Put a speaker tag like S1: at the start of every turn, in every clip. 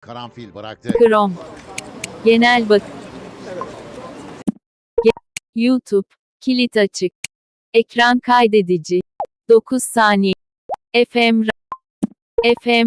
S1: Karanfil bıraktı.
S2: Krom. Genel bak. YouTube. Kilit açık. Ekran kaydedici. 9 saniye. FM. FM.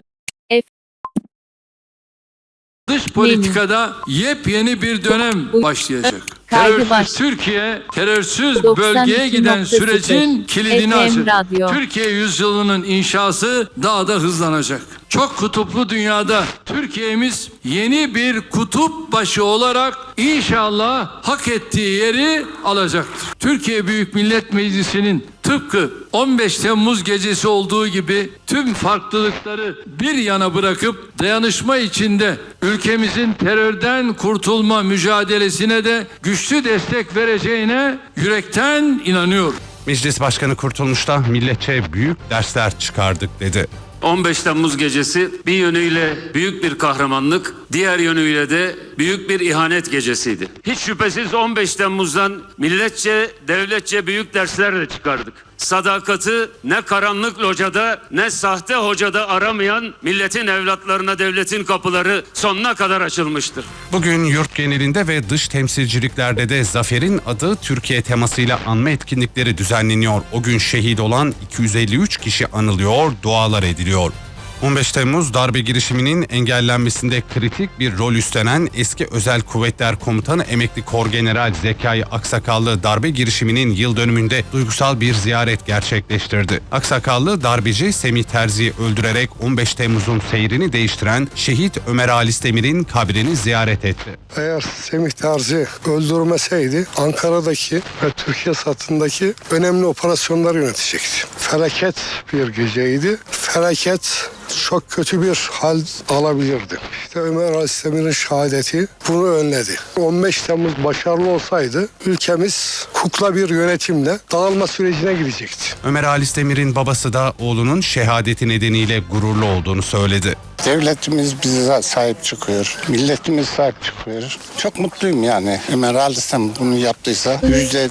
S3: Dış politikada yepyeni bir dönem başlayacak.
S2: Kaydı
S3: Terörsüz Türkiye, terörsüz
S2: 92.0
S3: bölgeye giden sürecin kilidini
S2: FM
S3: açacak.
S2: radyo.
S3: Türkiye yüzyılının inşası daha da hızlanacak. Çok kutuplu dünyada Türkiye'miz yeni bir kutup başı olarak inşallah hak ettiği yeri alacaktır. Türkiye Büyük Millet Meclisi'nin tıpkı 15 Temmuz gecesi olduğu gibi tüm farklılıkları bir yana bırakıp dayanışma içinde ülkemizin terörden kurtulma mücadelesine de güçlü destek vereceğine yürekten inanıyorum.
S4: Meclis Başkanı Kurtulmuş da milletçe büyük dersler çıkardık dedi.
S5: 15 Temmuz gecesi bir yönüyle büyük bir kahramanlık, diğer yönüyle de büyük bir ihanet gecesiydi. Hiç şüphesiz 15 Temmuz'dan milletçe, devletçe büyük dersler de çıkardık. Sadakati ne karanlık locada ne sahte hocada aramayan milletin evlatlarına devletin kapıları sonuna kadar açılmıştır.
S4: Bugün yurt genelinde ve dış temsilciliklerde de zaferin adı Türkiye temasıyla anma etkinlikleri düzenleniyor. O gün şehit olan 253 kişi anılıyor, dualar ediliyor. 15 Temmuz darbe girişiminin engellenmesinde kritik bir rol üstlenen eski Özel Kuvvetler Komutanı Emekli Korgeneral Zekai Aksakallı darbe girişiminin yıl dönümünde duygusal bir ziyaret gerçekleştirdi. Aksakallı darbeci Semih Terzi'yi öldürerek 15 Temmuz'un seyrini değiştiren şehit Ömer Halis Demir'in kabrini ziyaret etti.
S6: Eğer Semih Terzi öldürmeseydi Ankara'daki ve Türkiye satındaki önemli operasyonları yönetecekti. Felaket bir geceydi. Felaket çok kötü bir hal alabilirdi. İşte Ömer Alistemirin şehadeti bunu önledi. 15 Temmuz başarılı olsaydı ülkemiz kukla bir yönetimle dağılma sürecine gidecekti.
S4: Ömer Halis Demir'in babası da oğlunun şehadeti nedeniyle gururlu olduğunu söyledi.
S7: Devletimiz bize sahip çıkıyor. Milletimiz sahip çıkıyor. Çok mutluyum yani. Ömer Alisem bunu yaptıysa yüzde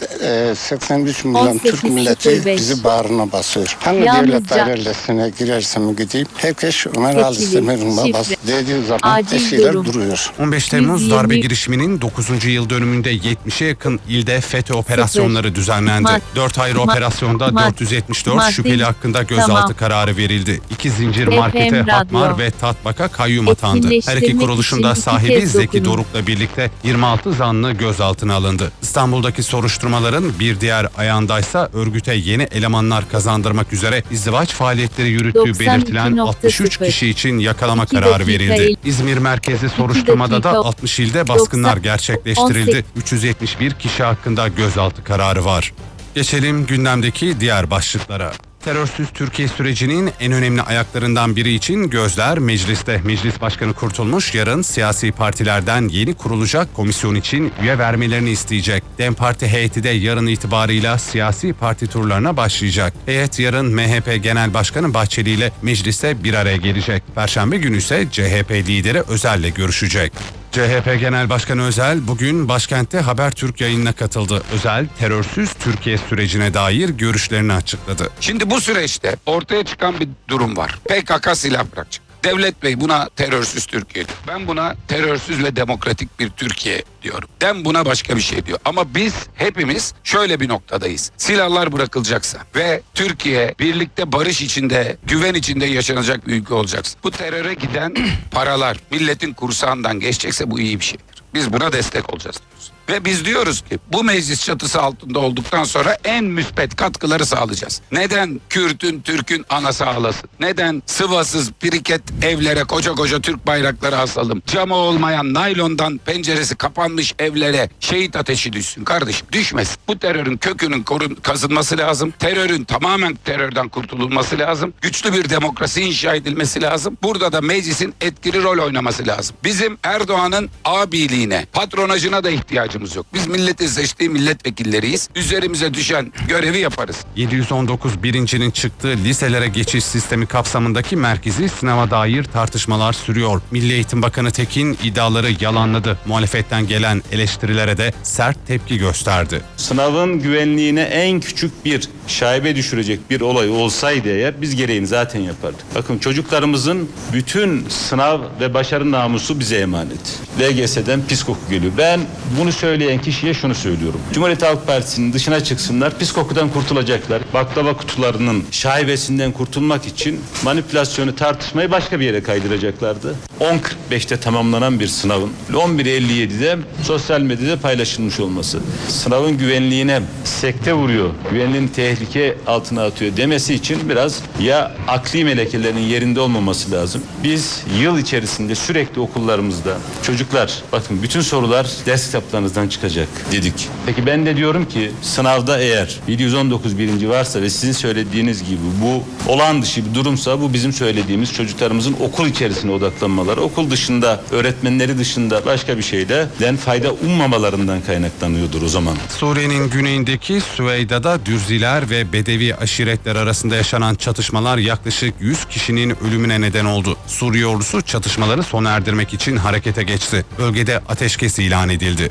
S7: e, 83 milyon Türk
S2: 18.05.
S7: milleti bizi bağrına basıyor. Hangi
S2: Yalnızca-
S7: devlet dairelerine girersem gideyim herkes Ömer babası
S2: şifre,
S7: dediği zaman
S2: acil
S7: eskiler
S2: durum.
S7: duruyor.
S4: 15 Temmuz
S2: 120
S4: darbe girişiminin 9. yıl dönümünde 70'e yakın ilde FETÖ operasyonları düzenlendi.
S2: Mad-
S4: 4 ayrı
S2: mad-
S4: operasyonda
S2: mad-
S4: 474
S2: maddi-
S4: şüpheli hakkında gözaltı
S2: Tamam.
S4: kararı verildi. İki zincir
S2: FM
S4: markete
S2: radyo.
S4: Hatmar ve Tatbak'a kayyum atandı. Her iki kuruluşun da sahibi Zeki. Doruk'la birlikte 26 zanlı gözaltına alındı. İstanbul'daki soruşturmaların bir diğer ayağındaysa örgüte yeni elemanlar kazandırmak üzere izdivaç faaliyetleri yürüttüğü belirtilen 63
S2: 92.0
S4: kişi için yakalama kararı verildi.
S2: il-
S4: İzmir merkezi soruşturmada da
S2: dakika
S4: 60 ilde baskınlar
S2: 90
S4: gerçekleştirildi.
S2: 18
S4: 371 kişi hakkında gözaltı kararı var. Geçelim gündemdeki diğer başlıklara. Terörsüz Türkiye sürecinin en önemli ayaklarından biri için gözler mecliste. Meclis Başkanı Kurtulmuş yarın siyasi partilerden yeni kurulacak komisyon için üye vermelerini isteyecek. DEM Parti heyeti de yarın itibarıyla siyasi parti turlarına başlayacak. Heyet yarın MHP Genel Başkanı Bahçeli ile mecliste bir araya gelecek. Perşembe günü ise CHP lideri Özel'le görüşecek. CHP Genel Başkanı Özel bugün başkentte Habertürk yayınına katıldı. Özel terörsüz Türkiye sürecine dair görüşlerini açıkladı.
S8: Şimdi bu süreçte ortaya çıkan bir durum var. PKK silah bırakacak. Devlet Bey buna terörsüz Türkiye. Ben buna terörsüz ve demokratik bir Türkiye diyorum. Dem buna başka bir şey diyor. Ama biz hepimiz şöyle bir noktadayız. Silahlar bırakılacaksa ve Türkiye birlikte barış içinde, güven içinde yaşanacak bir ülke olacaksa. Bu teröre giden paralar milletin kursağından geçecekse bu iyi bir şeydir. Biz buna destek olacağız diyoruz. Ve biz diyoruz ki bu meclis çatısı altında olduktan sonra en müspet katkıları sağlayacağız. Neden Kürt'ün, Türk'ün anası ağlasın? Neden sıvasız biriket evlere koca koca Türk bayrakları asalım? Camı olmayan naylondan penceresi kapanmış evlere şehit ateşi düşsün kardeşim. Düşmesin. Bu terörün kökünün korun, kazınması lazım. Terörün tamamen terörden kurtululması lazım. Güçlü bir demokrasi inşa edilmesi lazım. Burada da meclisin etkili rol oynaması lazım. Bizim Erdoğan'ın abiliğine, patronajına da ihtiyacımız yok. Biz milletin seçtiği milletvekilleriyiz. Üzerimize düşen görevi yaparız.
S4: 719 birincinin çıktığı liselere geçiş sistemi kapsamındaki merkezi sınava dair tartışmalar sürüyor. Milli Eğitim Bakanı Tekin iddiaları yalanladı. Muhalefetten gelen eleştirilere de sert tepki gösterdi.
S9: Sınavın güvenliğine en küçük bir
S1: şaibe düşürecek bir olay olsaydı eğer biz gereğini zaten yapardık. Bakın çocuklarımızın bütün sınav ve başarı namusu bize emanet. LGS'den pis koku geliyor. Ben bunu söyleyen kişiye şunu söylüyorum. Cumhuriyet Halk Partisi'nin dışına çıksınlar, pis kokudan kurtulacaklar. Baklava kutularının şaibesinden kurtulmak için manipülasyonu tartışmayı başka bir yere kaydıracaklardı. 10.45'te tamamlanan bir sınavın 11.57'de sosyal medyada paylaşılmış olması. Sınavın güvenliğine sekte vuruyor, güvenliğini tehlike altına atıyor demesi için biraz ya akli melekelerinin yerinde olmaması lazım. Biz yıl içerisinde sürekli okullarımızda çocuklar bakın bütün sorular ders kitaplarınızdan çıkacak dedik. Peki ben de diyorum ki sınavda eğer 719 birinci varsa ve sizin söylediğiniz gibi bu olağan dışı bir durumsa bu bizim söylediğimiz çocuklarımızın okul içerisine odaklanmaları, okul dışında öğretmenleri dışında başka bir şeyden fayda ummamalarından kaynaklanıyordur o zaman.
S4: Suriye'nin güneyindeki Süveyda'da Dürziler ve Bedevi aşiretler arasında yaşanan çatışmalar yaklaşık 100 kişinin ölümüne neden oldu. Suriye ordusu çatışmaları sona erdirmek için harekete geçti. Bölgede ateşkes ilan edildi.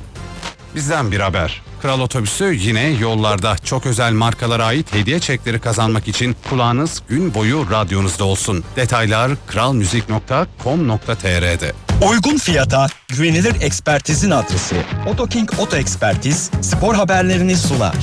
S4: Bizden bir haber. Kral Otobüsü yine yollarda çok özel markalara ait hediye çekleri kazanmak için kulağınız gün boyu radyonuzda olsun. Detaylar kralmuzik.com.tr'de.
S9: Uygun fiyata güvenilir ekspertizin adresi Otoking Oto Ekspertiz spor haberlerini sunar.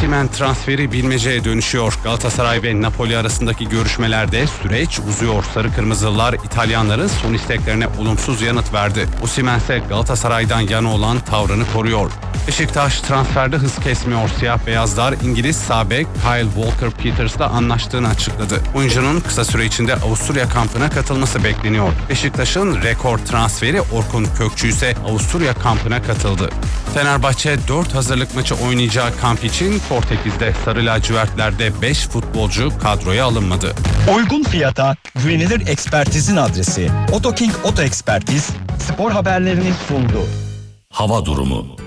S4: Osimhen transferi bilmeceye dönüşüyor. Galatasaray ve Napoli arasındaki görüşmelerde süreç uzuyor. Sarı Kırmızılılar İtalyanların son isteklerine olumsuz yanıt verdi. Osimhen ise Galatasaray'dan yana olan tavrını koruyor. Beşiktaş transferde hız kesmiyor. Siyah beyazlar İngiliz sağ bek Kyle Walker Peters'la anlaştığını açıkladı. Oyuncunun kısa süre içinde Avusturya kampına katılması bekleniyor. Beşiktaş'ın rekor transferi Orkun Kökçü ise Avusturya kampına katıldı. Fenerbahçe 4 hazırlık maçı oynayacağı kamp için Portekiz'de Sarı Lacivertler'de 5 futbolcu kadroya alınmadı.
S9: Uygun fiyata güvenilir ekspertizin adresi Otoking Oto Ekspertiz spor haberlerini sundu.
S10: Hava durumu.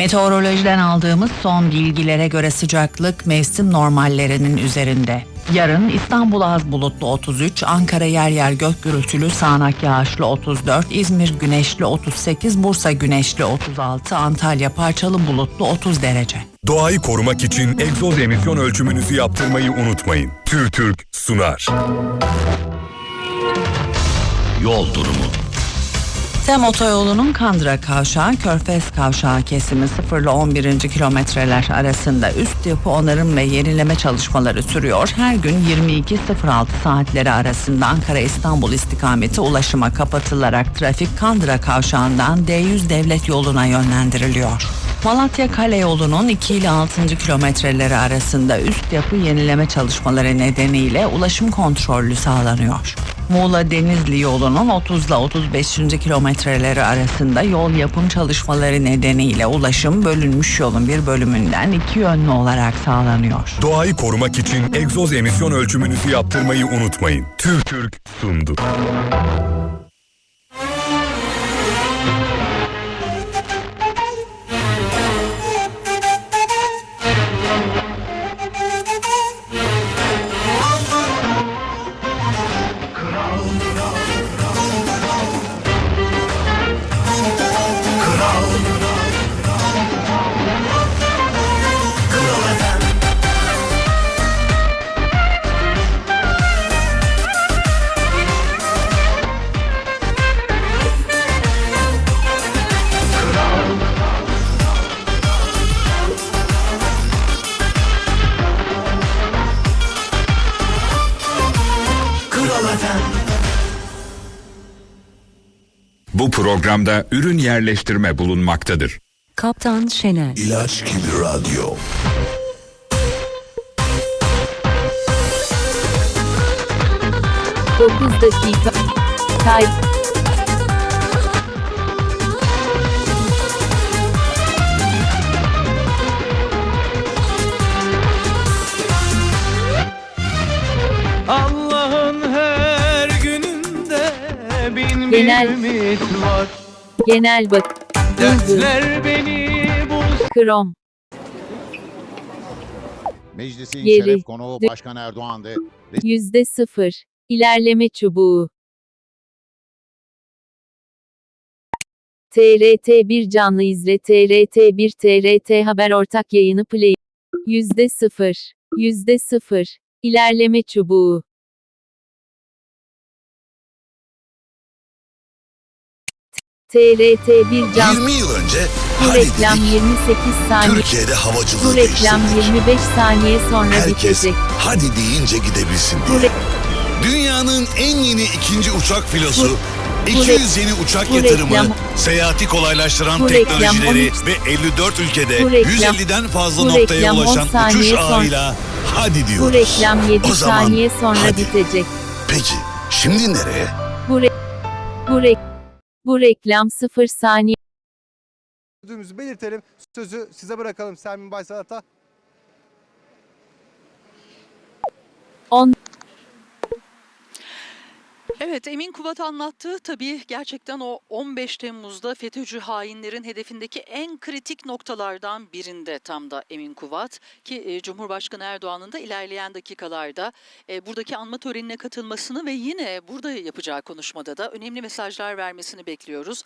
S11: Meteorolojiden aldığımız son bilgilere göre sıcaklık mevsim normallerinin üzerinde. Yarın İstanbul az bulutlu 33, Ankara yer yer gök gürültülü sağanak yağışlı 34, İzmir güneşli 38, Bursa güneşli 36, Antalya parçalı bulutlu 30 derece.
S10: Doğayı korumak için egzoz emisyon ölçümünüzü yaptırmayı unutmayın. TÜRTÜRK sunar. Yol durumu.
S11: Tem otoyolunun Kandıra Kavşağı, Körfez Kavşağı kesimi 0 ile 11. kilometreler arasında üst yapı onarım ve yenileme çalışmaları sürüyor. Her gün 22.06 saatleri arasında Ankara-İstanbul istikameti ulaşıma kapatılarak trafik Kandıra Kavşağı'ndan D100 devlet yoluna yönlendiriliyor. Malatya Kale yolunun 2 ile 6. kilometreleri arasında üst yapı yenileme çalışmaları nedeniyle ulaşım kontrollü sağlanıyor. Muğla Denizli yolunun 30 ile 35. kilometreleri arasında yol yapım çalışmaları nedeniyle ulaşım bölünmüş yolun bir bölümünden iki yönlü olarak sağlanıyor.
S10: Doğayı korumak için egzoz emisyon ölçümünüzü yaptırmayı unutmayın. TÜRTÜRK sundu.
S12: Bu programda ürün yerleştirme bulunmaktadır.
S11: Kaptan Şener
S10: İlaç gibi radyo.
S2: Dokuz dakika. Kayıt. Genel.
S3: ümit var.
S2: Genel bak. Hızlı.
S3: beni bu
S2: Krom.
S13: Meclisin
S2: Geri.
S13: şeref konuğu Başkan Erdoğan'dı.
S2: Yüzde sıfır. İlerleme çubuğu. TRT1 canlı izle TRT1 TRT Haber ortak yayını play. Yüzde sıfır. Yüzde sıfır. İlerleme çubuğu. TRT bir cam.
S13: 20 yıl önce
S2: Bu reklam
S13: dedik,
S2: 28 saniye.
S13: Türkiye'de havacılığı
S2: Bu reklam
S13: değiştirdik.
S2: 25 saniye sonra
S13: Herkes
S2: bitecek.
S13: hadi deyince gidebilsin diye. Dünyanın en yeni ikinci uçak filosu,
S2: Bu- bu
S13: 200 yeni uçak
S2: bu
S13: yatırımı,
S2: reklam-
S13: seyahati kolaylaştıran
S2: reklam
S13: teknolojileri
S2: 13
S13: ve 54 ülkede
S2: reklam-
S13: 150'den fazla noktaya
S2: reklam 10
S13: ulaşan uçuş ağıyla hadi diyoruz.
S2: bu reklam 7
S13: O zaman
S2: saniye sonra
S13: hadi.
S2: bitecek.
S13: Peki şimdi nereye?
S2: Bu, re- bu, re- bu reklam 0 saniye.
S14: Gördüğümüzü belirtelim. Sözü size bırakalım Sermin Baysalat'a.
S2: 10
S15: Evet Emin Kubat anlattı. Tabii gerçekten o 15 Temmuz'da FETÖ'cü hainlerin hedefindeki en kritik noktalardan birinde tam da Emin Kubat. Ki e, Cumhurbaşkanı Erdoğan'ın da ilerleyen dakikalarda e, buradaki anma törenine katılmasını ve yine burada yapacağı konuşmada da önemli mesajlar vermesini bekliyoruz.